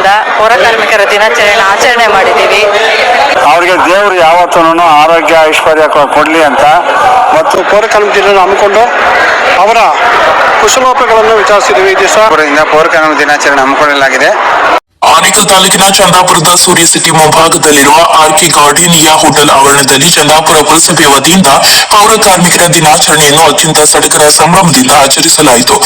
ವತಿಯಿಂದ ಪೌರ ಕಾರ್ಮಿಕರ ದಿನಾಚರಣೆ ಆಚರಣೆ ಮಾಡಿದ್ದೀವಿ. ಅವರಿಗೆ ದೇವರು ಯಾವತ್ತೂ ಆರೋಗ್ಯ ಐಶ್ವರ್ಯ ಕೊಡಲಿ ಅಂತ. ಮತ್ತು ಪೌರಕಾರ್ಮಿಕ ದಿನ ಹಮ್ಮಿಕೊಂಡು ಅವರ ಕುಶಲೋಪಗಳನ್ನು ವಿಚಾರಿಸಿದ್ದೀವಿ ಈ ದಿವಸ. ಅವರಿಂದ ಪೌರಕಾರ್ಮಿಕ ದಿನಾಚರಣೆ ಹಮ್ಮಿಕೊಳ್ಳಲಾಗಿದೆ. ಆನೇಕಲ್ ತಾಲೂಕಿನ ಚಂದಾಪುರದ ಸೂರ್ಯ ಸಿಟಿ ಮುಂಭಾಗದಲ್ಲಿರುವ ಆರ್ಕೆ ಗಾರ್ಡೇನಿಯಾ ಹೋಟೆಲ್ ಆವರಣದಲ್ಲಿ ಚಂದಾಪುರ ಪುರಸಭೆ ವತಿಯಿಂದ ಪೌರ ಕಾರ್ಮಿಕರ ದಿನಾಚರಣೆಯನ್ನು ಅತ್ಯಂತ ಸಡಗರ ಸಂಭ್ರಮದಿಂದ ಆಚರಿಸಲಾಯಿತು.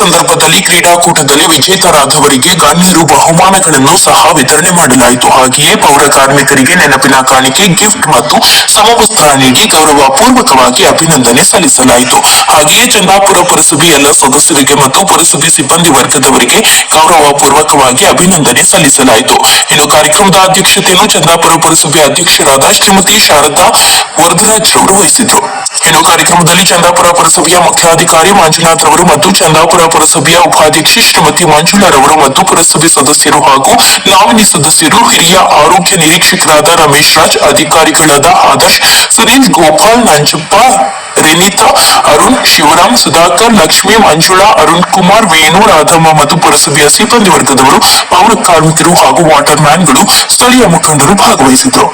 ಸಂದರ್ಭದಲ್ಲಿ ಕ್ರೀಡಾಕೂಟದಲ್ಲಿ ವಿಜೇತರಾದವರಿಗೆ ಗಣ್ಯರು ಬಹುಮಾನಗಳನ್ನು ಸಹ ವಿತರಣೆ ಮಾಡಲಾಯಿತು. ಹಾಗೆಯೇ ಪೌರ ಕಾರ್ಮಿಕರಿಗೆ ನೆನಪಿನ ಕಾಣಿಕೆ, ಗಿಫ್ಟ್ ಮತ್ತು ಸಮವಸ್ತ್ರ ನೀಡಿ ಗೌರವ ಪೂರ್ವಕವಾಗಿ ಅಭಿನಂದನೆ ಸಲ್ಲಿಸಲಾಯಿತು. ಹಾಗೆಯೇ ಚಂದಾಪುರ ಪುರಸಭೆ ಎಲ್ಲ ಸದಸ್ಯರಿಗೆ ಮತ್ತು ಪುರಸಭೆ ಸಿಬ್ಬಂದಿ ವರ್ಗದವರಿಗೆ ಗೌರವ ಪೂರ್ವಕವಾಗಿ ಅಭಿನಂದನೆ ಸಲ್ಲಿಸಲಾಯಿತು. ಇನ್ನು ಕಾರ್ಯಕ್ರಮದ ಅಧ್ಯಕ್ಷತೆಯನ್ನು ಚಂದಾಪುರ ಪುರಸಭೆ ಅಧ್ಯಕ್ಷರಾದ ಶ್ರೀಮತಿ ಶಾರದಾ ವರದರಾಜ್ ಅವರು ವಹಿಸಿದ್ರು ಇನ್ನು ಕಾರ್ಯಕ್ರಮದಲ್ಲಿ ಚಂದಾಪುರ ಪುರಸಭೆಯ ಮುಖ್ಯಾಧಿಕಾರಿ ಮಂಜುನಾಥ್ ಅವರು ಮತ್ತು ಚಂದಾಪುರ ಪುರಸಭೆಯ ಉಪಾಧ್ಯಕ್ಷೆ ಶ್ರೀಮತಿ ಮಂಜುಳರವರು ಮತ್ತು ಪುರಸಭೆ ಸದಸ್ಯರು ಹಾಗೂ ನಾಮಿನಿ ಸದಸ್ಯರು, ಹಿರಿಯ ಆರೋಗ್ಯ ನಿರೀಕ್ಷಕರಾದ ರಮೇಶ್ ರಾಜ್, ಅಧಿಕಾರಿಗಳಾದ ಆದರ್ಶ್ ಸುನೀಲ್ ಗೋಪಾಲ್, ನಂಜಪ್ಪ, ರಿನಿತಾ, ಅರುಣ್, ಶಿವರಾಮ್, ಸುಧಾಕರ್, ಲಕ್ಷ್ಮಿ, ಮಂಜುಳಾ, ಅರುಣ್ ಕುಮಾರ್, ವೇಣು, ರಾಧಮ್ಮ ಮತ್ತು ಪುರಸಭೆಯ ಸಿಬ್ಬಂದಿ ವರ್ಗದವರು, ಪೌರ ಕಾರ್ಮಿಕರು ಹಾಗೂ ವಾಟರ್ ಮ್ಯಾನ್ಗಳು ಸ್ಥಳೀಯ ಮುಖಂಡರು ಭಾಗವಹಿಸಿದರು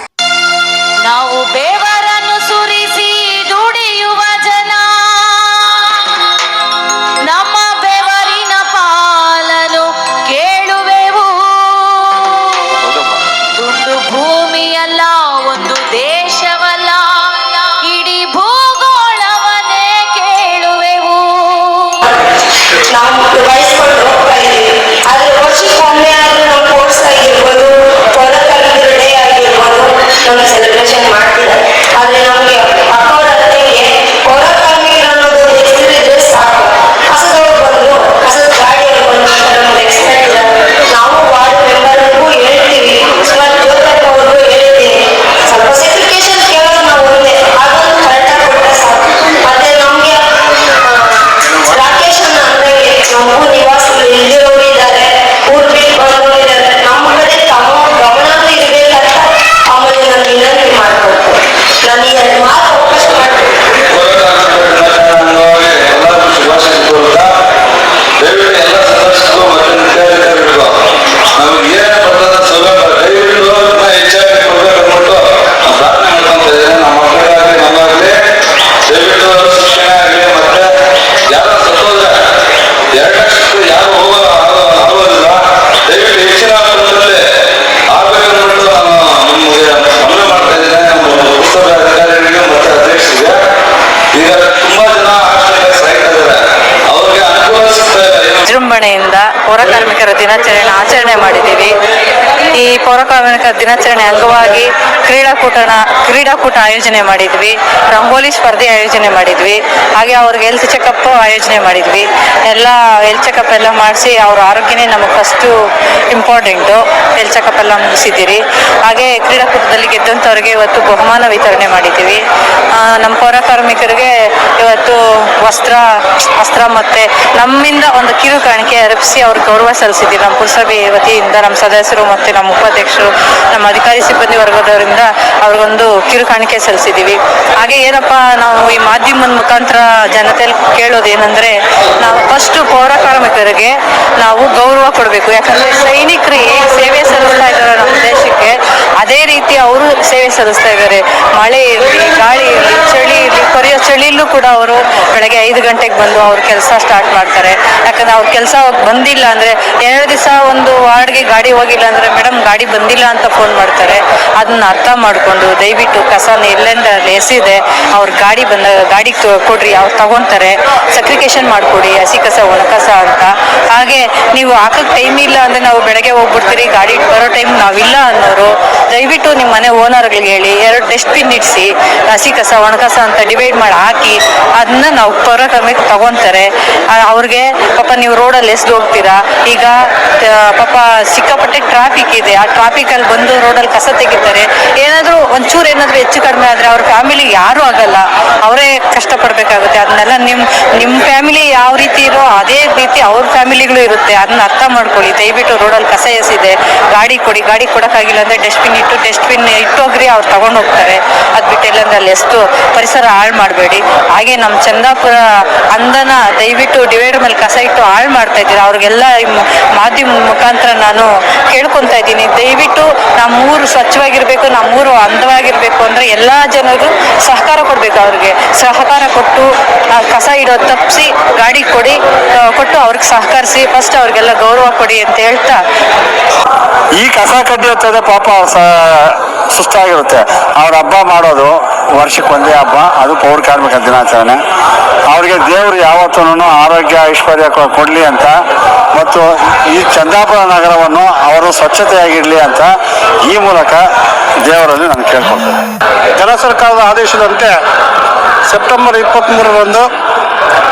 ಪೌರ ಕಾರ್ಮಿಕರ ದಿನಾಚರಣೆ ಆಚರಣೆ ಮಾಡಿದ್ದೀವಿ. ಈ ಪೌರಕಾರ್ಮಿಕ ದಿನಾಚರಣೆ ಅಂಗವಾಗಿ ಕ್ರೀಡಾಕೂಟನ, ಕ್ರೀಡಾಕೂಟ ಆಯೋಜನೆ ಮಾಡಿದ್ವಿ. ರಂಗೋಲಿ ಸ್ಪರ್ಧೆ ಆಯೋಜನೆ ಮಾಡಿದ್ವಿ. ಹಾಗೆ ಅವ್ರಿಗೆ ಹೆಲ್ತ್ ಚೆಕಪ್ ಆಯೋಜನೆ ಮಾಡಿದ್ವಿ. ಎಲ್ಲ ಹೆಲ್ತ್ ಚೆಕಪ್ ಎಲ್ಲ ಮಾಡಿಸಿ ಅವ್ರ ಆರೋಗ್ಯನೇ ನಮಗೆ ಫಸ್ಟು ಇಂಪಾರ್ಟೆಂಟು ಹೆಲ್ತ್ ಚೆಕಪ್ ಎಲ್ಲ ಮುಗಿಸಿದ್ದೀರಿ. ಹಾಗೆ ಕ್ರೀಡಾಕೂಟದಲ್ಲಿ ಗೆದ್ದಂಥವ್ರಿಗೆ ಇವತ್ತು ಬಹುಮಾನ ವಿತರಣೆ ಮಾಡಿದ್ದೀವಿ. ನಮ್ಮ ಪೌರ ಕಾರ್ಮಿಕರಿಗೆ ಇವತ್ತು ವಸ್ತ್ರ ವಸ್ತ್ರ ಮತ್ತು ನಮ್ಮಿಂದ ಒಂದು ಕಿರು ಕಾಣಿಕೆ ಅರ್ಪಿಸಿ ಅವ್ರಿಗೆ ಗೌರವ ಸಲ್ಲಿಸಿದ್ದೀವಿ. ನಮ್ಮ ಪುರಸಭೆ ವತಿಯಿಂದ ನಮ್ಮ ಸದಸ್ಯರು ಮತ್ತು ನಮ್ಮ ಉಪಾಧ್ಯಕ್ಷರು, ನಮ್ಮ ಅಧಿಕಾರಿ ಸಿಬ್ಬಂದಿ ವರ್ಗದವರಿಂದ ಅವ್ರಿಗೊಂದು ಕಿರುಕಾಣಿಕೆ ಸಲ್ಲಿಸಿದ್ದೀವಿ. ಹಾಗೆ ಏನಪ್ಪ, ನಾವು ಈ ಮಾಧ್ಯಮದ ಮುಖಾಂತರ ಜನತೆಯಲ್ಲಿ ಕೇಳೋದು ಏನಂದರೆ ನಾವು ಫಸ್ಟು ಪೌರ ಕಾರ್ಮಿಕರಿಗೆ ನಾವು ಗೌರವ ಕೊಡಬೇಕು. ಯಾಕಂದರೆ ಸೈನಿಕರು ಸೇವೆ ಸಲ್ಲಿಸ್ತಾ ಇದ್ದಾರೆ ನಮ್ಮ ದೇಶಕ್ಕೆ, ಅದೇ ರೀತಿ ಅವರು ಸೇವೆ ಸಲ್ಲಿಸ್ತಾ ಇದ್ದಾರೆ. ಮಳೆ ಇರಲಿ ಗಾಳಿ ಇರಲಿ ಚಳಿ ಕೊರೆಯೋ ಚಳಿಲೂ ಕೂಡ ಅವರು ಬೆಳಗ್ಗೆ ಐದು ಗಂಟೆಗೆ ಬಂದು ಅವ್ರ ಕೆಲಸ ಸ್ಟಾರ್ಟ್ ಮಾಡ್ತಾರೆ. ಯಾಕಂದ್ರೆ ಅವ್ರ ಕೆಲಸ ಬಂದಿಲ್ಲ ಅಂದರೆ ಎರಡು ದಿವಸ ಒಂದು ವಾರ್ಡ್ಗೆ ಗಾಡಿ ಹೋಗಿಲ್ಲ ಅಂದರೆ ಮೇಡಮ್ ಗಾಡಿ ಬಂದಿಲ್ಲ ಅಂತ ಫೋನ್ ಮಾಡ್ತಾರೆ. ಅದನ್ನ ಅರ್ಥ ಮಾಡಿಕೊಂಡು ದಯವಿಟ್ಟು ಕಸನ ಎಲ್ಲೆಂದ ಎಸಿದೆ ಅವ್ರ ಗಾಡಿ ಬಂದ, ಗಾಡಿ ಕೊಡ್ರಿ, ಅವ್ರು ತಗೊತಾರೆ. ಸಕ್ರಿಕೇಶನ್ ಮಾಡಿಕೊಡಿ, ಹಸಿ ಕಸ, ಒಣ ಕಸ ಅಂತ. ಹಾಗೆ ನೀವು ಹಾಕಕ್ಕೆ ಟೈಮ್ ಇಲ್ಲ ಅಂದರೆ ನಾವು ಬೆಳಗ್ಗೆ ಹೋಗ್ಬಿಡ್ತೀರಿ, ಗಾಡಿ ಬರೋ ಟೈಮ್ ನಾವಿಲ್ಲ ಅನ್ನೋರು. ದಯವಿಟ್ಟು ನಿಮ್ಮ ಮನೆ ಓನರ್ಗಳಿಗೆ ಹೇಳಿ, ಎರಡು ಡಸ್ಟ್ಬಿನ್ ಇಡಿಸಿ, ಹಸಿ ಕಸ ಒಣಕಸ ಅಂತ ಡಿವೈಡ್ ಮಾಡಿ ಹಾಕಿ ಅದನ್ನ ನಾವು ಪೌರ ಕಾರ್ಮಿಕ ತಗೊತಾರೆ ಅವ್ರಿಗೆ, ಪಾಪ ನೀವು ರೋಡಲ್ಲಿ ಎಸ್ದು ಹೋಗ್ತೀರಾ? ಈಗ ಪಾಪ ಸಿಕ್ಕಾಪಟ್ಟೆ ಟ್ರಾಫಿಕ್ ಇದೆ. ಆ ಟ್ರಾಫಿಕಲ್ಲಿ ಬಂದು ರೋಡಲ್ಲಿ ಕಸ ತೆಗಿತಾರೆ. ಏನಾದರೂ ಒಂಚೂರು ಏನಾದರೂ ಹೆಚ್ಚು ಕಡಿಮೆ ಆದರೆ ಅವ್ರ ಫ್ಯಾಮಿಲಿ ಯಾರೂ ಆಗಲ್ಲ. ಅವರೇ ಕಷ್ಟಪಡಬೇಕಾಗುತ್ತೆ. ಅದನ್ನೆಲ್ಲ ನಿಮ್ಮ ನಿಮ್ಮ ಫ್ಯಾಮಿಲಿ ಯಾವ ರೀತಿ ಇರೋ ಅದೇ ರೀತಿ ಅವ್ರ ಫ್ಯಾಮಿಲಿಗಳು ಇರುತ್ತೆ. ಅದನ್ನ ಅರ್ಥ ಮಾಡ್ಕೊಳ್ಳಿ. ದಯವಿಟ್ಟು ರೋಡಲ್ಲಿ ಕಸ ಎಸಿದೆ, ಗಾಡಿ ಕೊಡಿ. ಗಾಡಿ ಕೊಡೋಕ್ಕಾಗಿಲ್ಲ ಅಂದರೆ ಡಸ್ಟ್ಬಿನ್ ಇಟ್ಟು ಡಸ್ಟ್ಬಿನ್ ಇಟ್ಟೋಗ್ರಿ ಅವ್ರು ತಗೊಂಡು ಹೋಗ್ತಾರೆ. ಅದು ಬಿಟ್ಟು ಅಲ್ಲಿ ಎಷ್ಟು ಪರಿಸರ ಹಾಳು ಮಾಡಬೇಡಿ. ಹಾಗೆ ನಮ್ಮ ಚಂದಾಪುರ ಅಂದನ ದಯವಿಟ್ಟು ಡಿವೈಡರ್ ಮೇಲೆ ಕಸ ಇಟ್ಟು ಹಾಳು ಮಾಡ್ತಾ ಇದ್ದೀರಾ? ಅವ್ರಿಗೆಲ್ಲ ಮಾಧ್ಯಮ ಮುಖಾಂತರ ನಾನು ಕೇಳ್ಕೊತಾ ಇದ್ದೀನಿ. ದಯವಿಟ್ಟು ನಮ್ಮೂರು ಸ್ವಚ್ಛವಾಗಿರಬೇಕು ನಮ್ಮೂರು ಅಂದವಾಗಿರಬೇಕು ಅಂದರೆ ಎಲ್ಲ ಜನರು ಸಹಕಾರ ಕೊಡಬೇಕು ಅವ್ರಿಗೆ. ಸಹಕಾರ ಕೊಟ್ಟು ಕಸ ಇಡೋದು ತಪ್ಪಿಸಿ ಗಾಡಿ ಕೊಡಿ ಕೊಟ್ಟು ಅವ್ರಿಗೆ ಸಹಕರಿಸಿ ಫಸ್ಟ್ ಅವ್ರಿಗೆಲ್ಲ ಗೌರವ ಕೊಡಿ ಅಂತ ಹೇಳ್ತಾ. ಈ ಕಸ ಕಡ್ಡಿ ಹಚ್ಚೋದೇ ಪಾಪ ಸುಸ್ತಾಗಿರುತ್ತೆ. ಅವ್ರ ಹಬ್ಬ ಮಾಡೋದು ವರ್ಷಕ್ಕೆ ಒಂದೇ ಹಬ್ಬ, ಅದು ಪೌರ ಕಾರ್ಮಿಕ ದಿನಾಚರಣೆ. ಅವರಿಗೆ ದೇವರು ಯಾವತ್ತೂ ಆರೋಗ್ಯ, ಐಶ್ವರ್ಯ ಕೊಡಲಿ ಅಂತ. ಮತ್ತು ಈ ಚಂದಾಪುರ ನಗರವನ್ನು ಅವರು ಸ್ವಚ್ಛತೆಯಾಗಿರಲಿ ಅಂತ ಈ ಮೂಲಕ ದೇವರಲ್ಲಿ ನಾನು ಕೇಳ್ಕೊಳ್ತೇನೆ. ಜನ ಸರ್ಕಾರದ ಆದೇಶದಂತೆ ಸೆಪ್ಟೆಂಬರ್ ಇಪ್ಪತ್ತ್ಮೂರರಂದು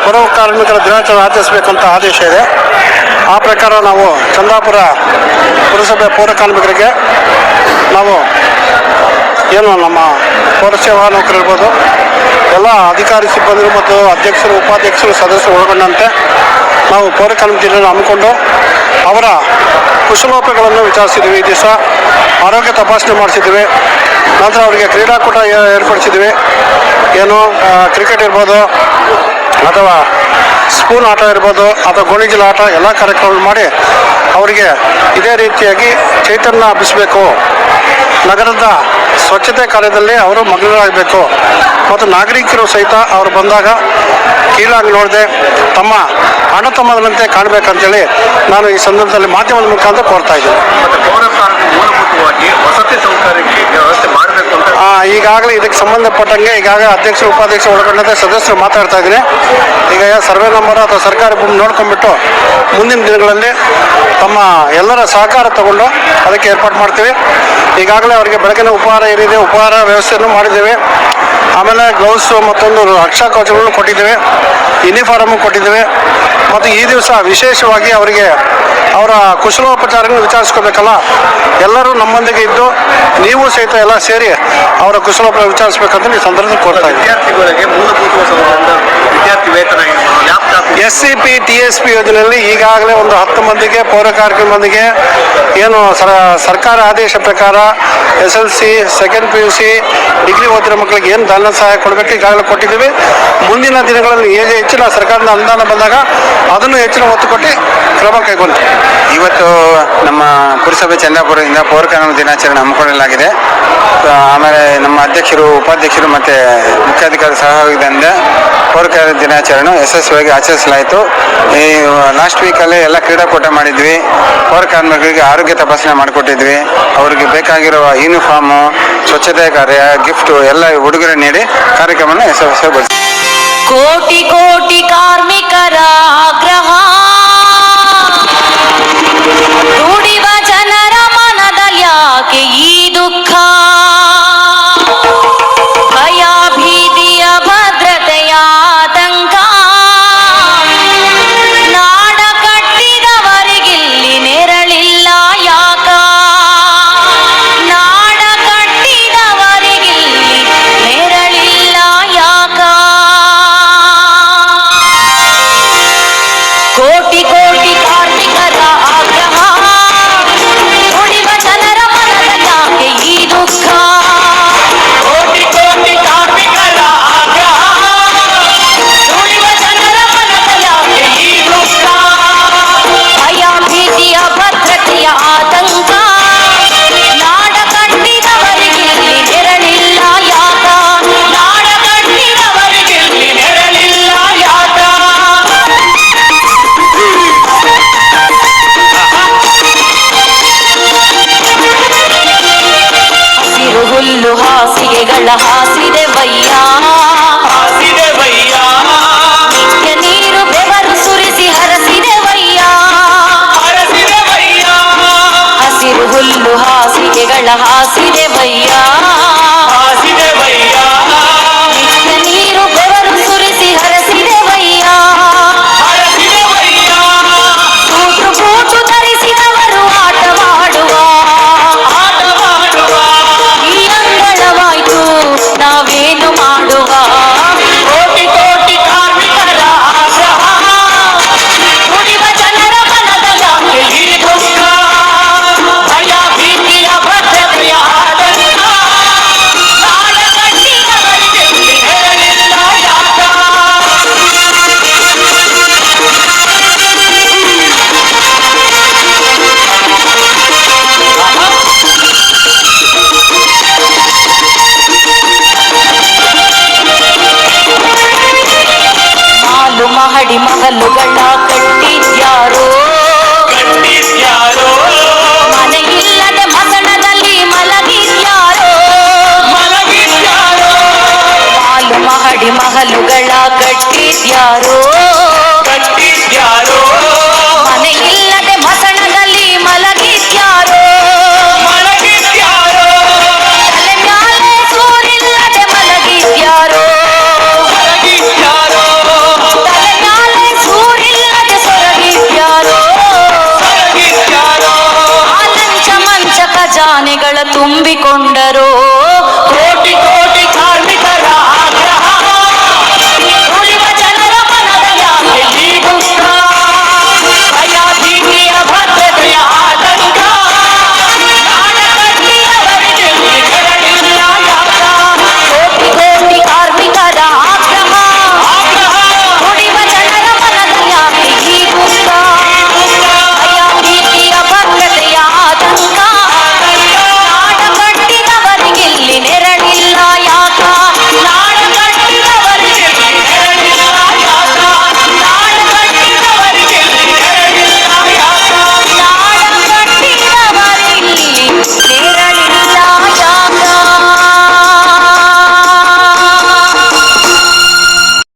ಪೌರ ಕಾರ್ಮಿಕರ ದಿನಾಚರಣೆ ಆಚರಿಸಬೇಕಂತ ಆದೇಶ ಇದೆ. ಆ ಪ್ರಕಾರ ನಾವು ಚಂದಾಪುರ ಪುರಸಭೆ ಪೌರ ಕಾರ್ಮಿಕರಿಗೆ ನಾವು ಏನು ನಮ್ಮ ಪೌರ ಸೇವಾ ನೌಕರು ಇರ್ಬೋದು, ಎಲ್ಲ ಅಧಿಕಾರಿ ಸಿಬ್ಬಂದಿಗಳು ಮತ್ತು ಅಧ್ಯಕ್ಷರು, ಉಪಾಧ್ಯಕ್ಷರು, ಸದಸ್ಯರು ಒಳಗೊಂಡಂತೆ ನಾವು ಪೌರ ಕಮಿಟಿಯನ್ನು ಹಮ್ಮಿಕೊಂಡು ಅವರ ಕುಶಲೋಪಗಳನ್ನು ವಿಚಾರಿಸಿದ್ವಿ ಈ ದಿವಸ ಆರೋಗ್ಯ ತಪಾಸಣೆ ಮಾಡಿಸಿದ್ವಿ ನಂತರ ಅವರಿಗೆ ಕ್ರೀಡಾಕೂಟ ಏರ್ಪಡಿಸಿದ್ವಿ ಏನು ಕ್ರಿಕೆಟ್ ಇರ್ಬೋದು, ಅಥವಾ ಸ್ಪೂನ್ ಆಟ ಇರ್ಬೋದು, ಅಥವಾ ಗೋಣಿಜಲ ಆಟ, ಎಲ್ಲ ಕಾರ್ಯಕ್ರಮ ಮಾಡಿ ಅವರಿಗೆ ಇದೇ ರೀತಿಯಾಗಿ ಚೈತನ್ಯ ಹಬ್ಬಿಸಬೇಕು ನಗರದ ಸ್ವಚ್ಛತೆ ಕಾರ್ಯದಲ್ಲಿ ಅವರು ಮಗ್ನರಾಗಬೇಕು ಮತ್ತು ನಾಗರಿಕರು ಸಹಿತ ಅವರು ಬಂದಾಗ ಕೀಳಾಗಿ ನೋಡದೆ ತಮ್ಮ ಅಣ್ಣ ತಮ್ಮದಂತೆ ಕಾಣಬೇಕಂತೇಳಿ ನಾನು ಈ ಸಂದರ್ಭದಲ್ಲಿ ಮಾಧ್ಯಮದ ಮುಖಾಂತರ ಕೋರ್ತಾ ಇದ್ದೀನಿ. ವಸತಿ ಸೌಕರ್ಯಕ್ಕೆ ವ್ಯವಸ್ಥೆ ಮಾಡಬೇಕು ಅಂತ ಈಗಾಗಲೇ ಇದಕ್ಕೆ ಸಂಬಂಧಪಟ್ಟಂಗೆ ಈಗಾಗಲೇ ಅಧ್ಯಕ್ಷ ಉಪಾಧ್ಯಕ್ಷರು ಒಳಗೊಂಡಂತೆ ಸದಸ್ಯರು ಮಾತಾಡ್ತಾ ಇದ್ದೀನಿ. ಈಗ ಸರ್ವೆ ನಂಬರ್ ಅಥವಾ ಸರ್ಕಾರಿ ಭೂಮಿ ನೋಡ್ಕೊಂಡ್ಬಿಟ್ಟು ಮುಂದಿನ ದಿನಗಳಲ್ಲಿ ತಮ್ಮ ಎಲ್ಲರ ಸಹಕಾರ ತಗೊಂಡು ಅದಕ್ಕೆ ಏರ್ಪಾಡು ಮಾಡ್ತೀವಿ. ಈಗಾಗಲೇ ಅವರಿಗೆ ಬೆಳಕಿನ ಉಪಹಾರ ಏನಿದೆ ಉಪಹಾರ ವ್ಯವಸ್ಥೆಯನ್ನು ಮಾಡಿದ್ದೇವೆ. ಆಮೇಲೆ ಗ್ಲೌಸ್ ಮತ್ತೊಂದು ರಕ್ಷಾ ಕವಚಗಳನ್ನು ಕೊಟ್ಟಿದ್ದೇವೆ ಯೂನಿಫಾರ್ಮ್ ಕೊಟ್ಟಿದ್ದೇವೆ. ಮತ್ತು ಈ ದಿವಸ ವಿಶೇಷವಾಗಿ ಅವರಿಗೆ ಅವರ ಕುಶಲೋಪಚಾರಗಳನ್ನು ವಿಚಾರಿಸ್ಕೋಬೇಕಲ್ಲ? ಎಲ್ಲರೂ ನಮ್ಮೊಂದಿಗೆ ಇದ್ದು ನೀವು ಸಹಿತ ಎಲ್ಲ ಸೇರಿ ಅವರ ಕುಶಲೋಪಚಾರ ವಿಚಾರಿಸ್ಬೇಕಂತ ಈ ಸಂದರ್ಭದಲ್ಲಿ ಕೋರ್ತಾ ಇದ್ದೀವಿ. ವಿದ್ಯಾರ್ಥಿಗಳಿಗೆ ಮೂಲಭೂತ ವಿದ್ಯಾರ್ಥಿ ವೇತನ S C P T S P ಯೋಜನೆಯಲ್ಲಿ ಈಗಾಗಲೇ ಒಂದು ಹತ್ತು ಮಂದಿಗೆ, ಪೌರ ಕಾರ್ಮಿಕ ಮಂದಿಗೆ ಏನು ಸರ, ಸರ್ಕಾರ ಆದೇಶ ಪ್ರಕಾರ S L C second P U C degree ಓದಿರೋ ಮಕ್ಕಳಿಗೆ ಏನು ಧನ ಸಹಾಯ ಕೊಡಬೇಕು ಈಗಾಗಲೇ ಕೊಟ್ಟಿದ್ದೀವಿ. ಮುಂದಿನ ದಿನಗಳಲ್ಲಿ ಹೇಗೆ ಹೆಚ್ಚಿನ ಸರ್ಕಾರದ ಅನುದಾನ ಬಂದಾಗ ಅದನ್ನು ಹೆಚ್ಚಿನ ಒತ್ತು ಕೊಟ್ಟು ಕ್ರಮ ಕೈಗೊಳ್ತೀವಿ ಇವತ್ತು ನಮ್ಮ ಪುರಸಭೆ ಚಂದಾಪುರದಿಂದ ಪೌರ ದಿನಾಚರಣೆ ಹಮ್ಮಿಕೊಳ್ಳಲಾಗಿದೆ. ಆಮೇಲೆ ನಮ್ಮ ಅಧ್ಯಕ್ಷರು, ಉಪಾಧ್ಯಕ್ಷರು ಮತ್ತು ಮುಖ್ಯಾಧಿಕಾರಿ ಸಹಯೋಗದಿಂದ ಪೌರ ದಿನಾಚರಣೆ ಯಶಸ್ವಿಯಾಗಿ ಆಚರಿಸಲಾಯಿತು. ಈ, ಲಾಸ್ಟ್ ವೀಕಲ್ಲಿ ಎಲ್ಲ ಕ್ರೀಡಾಕೂಟ ಮಾಡಿದ್ವಿ. ಪೌರ ಕಾರ್ಮಿಕರಿಗೆ ಆರೋಗ್ಯ ತಪಾಸಣೆ ಮಾಡಿಕೊಟ್ಟಿದ್ವಿ. ಅವರಿಗೆ ಬೇಕಾಗಿರುವ ಯೂನಿಫಾರ್ಮು ಸ್ವಚ್ಛತೆ ಕಾರ್ಯ ಗಿಫ್ಟು ಎಲ್ಲ ಉಡುಗೊರೆ ನೀಡಿ ಕಾರ್ಯಕ್ರಮವನ್ನು ಯಶಸ್ವಿಗೊಳಿಸಿದ್ವಿ ಕೋಟಿ ಕೋಟಿ ಕಾರ್ಮಿಕರ ಆಗ್ರಹ.